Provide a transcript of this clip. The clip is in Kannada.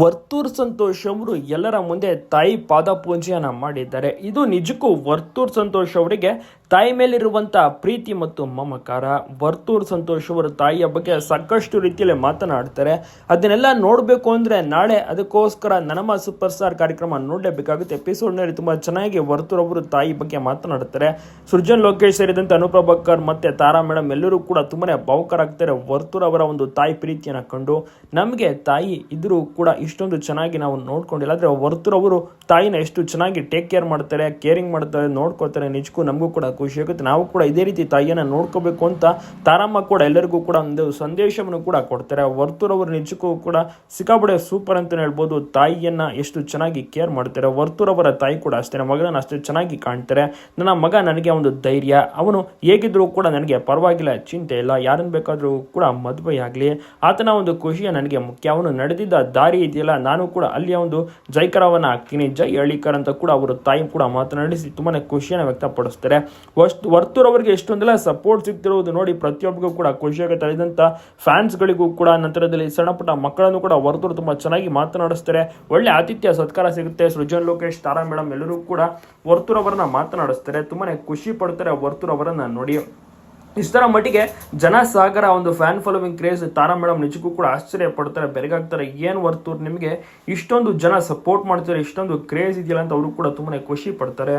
ವರ್ತೂರ್ ಸಂತೋಷ್ ಅವರು ಎಲ್ಲರ ಮುಂದೆ ತಾಯಿ ಪಾದ ಮಾಡಿದ್ದಾರೆ. ಇದು ನಿಜಕ್ಕೂ ವರ್ತೂರ್ ಸಂತೋಷ್ ಅವರಿಗೆ ತಾಯಿ ಮೇಲಿರುವಂಥ ಪ್ರೀತಿ ಮತ್ತು ಮಮಕಾರ. ವರ್ತೂರ್ ಸಂತೋಷ್ ಅವರ ತಾಯಿಯ ಬಗ್ಗೆ ಸಾಕಷ್ಟು ರೀತಿಯಲ್ಲಿ ಮಾತನಾಡ್ತಾರೆ. ಅದನ್ನೆಲ್ಲ ನೋಡಬೇಕು ಅಂದ್ರೆ ನಾಳೆ ಅದಕ್ಕೋಸ್ಕರ ನನಮ ಸೂಪರ್ ಸ್ಟಾರ್ ಕಾರ್ಯಕ್ರಮ ನೋಡಲೇಬೇಕಾಗುತ್ತೆ. ಎಪಿಸೋಡ್ನಲ್ಲಿ ತುಂಬಾ ಚೆನ್ನಾಗಿ ವರ್ತೂರ್ ಅವರು ತಾಯಿ ಬಗ್ಗೆ ಮಾತನಾಡ್ತಾರೆ. ಸೃಜನ್ ಲೋಕೇಶ್ ಸೇರಿದಂತೆ ಅನುಪ್ರಭಾಕರ್ ಮತ್ತೆ ತಾರಾ ಮೇಡಮ್ ಎಲ್ಲರೂ ಕೂಡ ತುಂಬಾನೇ ಭಾವುಕರಾಗ್ತಾರೆ. ವರ್ತೂರ್ ಅವರ ಒಂದು ತಾಯಿ ಪ್ರೀತಿಯನ್ನ ಕಂಡು ನಮಗೆ ತಾಯಿ ಇದ್ದರೂ ಕೂಡ ಇಷ್ಟೊಂದು ಚೆನ್ನಾಗಿ ನಾವು ನೋಡ್ಕೊಂಡಿಲ್ಲ. ಆದರೆ ವರ್ತೂರ್ ಅವರು ತಾಯಿನ ಎಷ್ಟು ಚೆನ್ನಾಗಿ ಟೇಕ್ ಕೇರ್ ಮಾಡ್ತಾರೆ ಕೇರಿಂಗ್ ಮಾಡ್ತಾರೆ, ನೋಡ್ಕೊಳ್ತಾರೆ ನಿಜಕ್ಕೂ ನಮಗೂ ಕೂಡ ಖುಷಿ ಆಗುತ್ತೆ. ನಾವು ಕೂಡ ಇದೇ ರೀತಿ ತಾಯಿಯನ್ನು ನೋಡ್ಕೋಬೇಕು ಅಂತ ತಾರಮ್ಮ ಕೂಡ ಎಲ್ಲರಿಗೂ ಕೂಡ ಒಂದು ಸಂದೇಶವನ್ನು ಕೂಡ ಕೊಡ್ತಾರೆ. ವರ್ತೂರವರು ನಿಜಕ್ಕೂ ಕೂಡ ಸಿಕ್ಕಾಪಡೆ ಸೂಪರ್ ಅಂತಲೇ ಹೇಳ್ಬೋದು. ತಾಯಿಯನ್ನ ಎಷ್ಟು ಚೆನ್ನಾಗಿ ಕೇರ್ ಮಾಡ್ತಾರೆ. ವರ್ತೂರವರ ತಾಯಿ ಕೂಡ ಅಷ್ಟೇ ಮಗನನ್ನು ಅಷ್ಟು ಚೆನ್ನಾಗಿ ಕಾಣ್ತಾರೆ. ನನ್ನ ಮಗ ನನಗೆ ಒಂದು ಧೈರ್ಯ. ಅವನು ಹೇಗಿದ್ರು ಕೂಡ ನನಗೆ ಪರವಾಗಿಲ್ಲ, ಚಿಂತೆ ಇಲ್ಲ. ಯಾರನ್ನು ಬೇಕಾದರೂ ಕೂಡ ಮದುವೆ ಆಗಲಿ. ಆತನ ಒಂದು ಖುಷಿಯ ನನಗೆ ಮುಖ್ಯ. ಅವನು ನಡೆದಿದ್ದ ದಾರಿ ಇದೆಯಲ್ಲ, ನಾನು ಕೂಡ ಅಲ್ಲಿಯ ಒಂದು ಜೈಕರವನ್ನು ಹಾಕ್ತೀನಿ. ಜೈ ಹಳ್ಳಿಕರ್ ಅಂತ ಕೂಡ ಅವರು ತಾಯಿ ಕೂಡ ಮಾತನಾಡಿಸಿ ತುಂಬಾ ಖುಷಿಯನ್ನು ವ್ಯಕ್ತಪಡಿಸ್ತಾರೆ. ವರ್ತೂರ್ ಅವರಿಗೆ ಎಷ್ಟೊಂದೆಲ್ಲ ಸಪೋರ್ಟ್ ಸಿಗ್ತಿರೋದು ನೋಡಿ ಪ್ರತಿಯೊಬ್ಬರಿಗೂ ಕೂಡ ಖುಷಿಯಾಗಿ ತಳೆದಂಥ ಫ್ಯಾನ್ಸ್ಗಳಿಗೂ ಕೂಡ ನಂತರದಲ್ಲಿ ಸಣ್ಣಪುಟ್ಟ ಮಕ್ಕಳನ್ನು ಕೂಡ ವರ್ತೂರು ತುಂಬ ಚೆನ್ನಾಗಿ ಮಾತನಾಡಿಸ್ತಾರೆ. ಒಳ್ಳೆ ಆತಿಥ್ಯ ಸತ್ಕಾರ ಸಿಗುತ್ತೆ. ಸೃಜನ್, ಲೋಕೇಶ್, ತಾರಾ ಮೇಡಮ್ ಎಲ್ಲರೂ ಕೂಡ ವರ್ತೂರ್ ಅವರನ್ನ ಮಾತನಾಡಿಸ್ತಾರೆ. ತುಂಬಾನೇ ಖುಷಿ ಪಡ್ತಾರೆ ವರ್ತೂರ್ ಅವರನ್ನು ನೋಡಿ. ಇಷ್ಟರ ಮಟ್ಟಿಗೆ ಜನಸಾಗರ ಒಂದು fan following craze Tara madam ನಿಜಕ್ಕೂ ಕೂಡ ಆಶ್ಚರ್ಯ ಪಡ್ತಾರೆ, ಬೆರಗಾಗ್ತಾರೆ. ಏನು ವರ್ತೂರ್ ನಿಮಗೆ ಇಷ್ಟೊಂದು ಜನ ಸಪೋರ್ಟ್ ಮಾಡ್ತಾರೆ ಇಷ್ಟೊಂದು ಕ್ರೇಜ್ ಇದೆಯಲ್ಲ ಅಂತ ಅವರು ಕೂಡ ತುಂಬಾನೇ ಖುಷಿ ಪಡ್ತಾರೆ.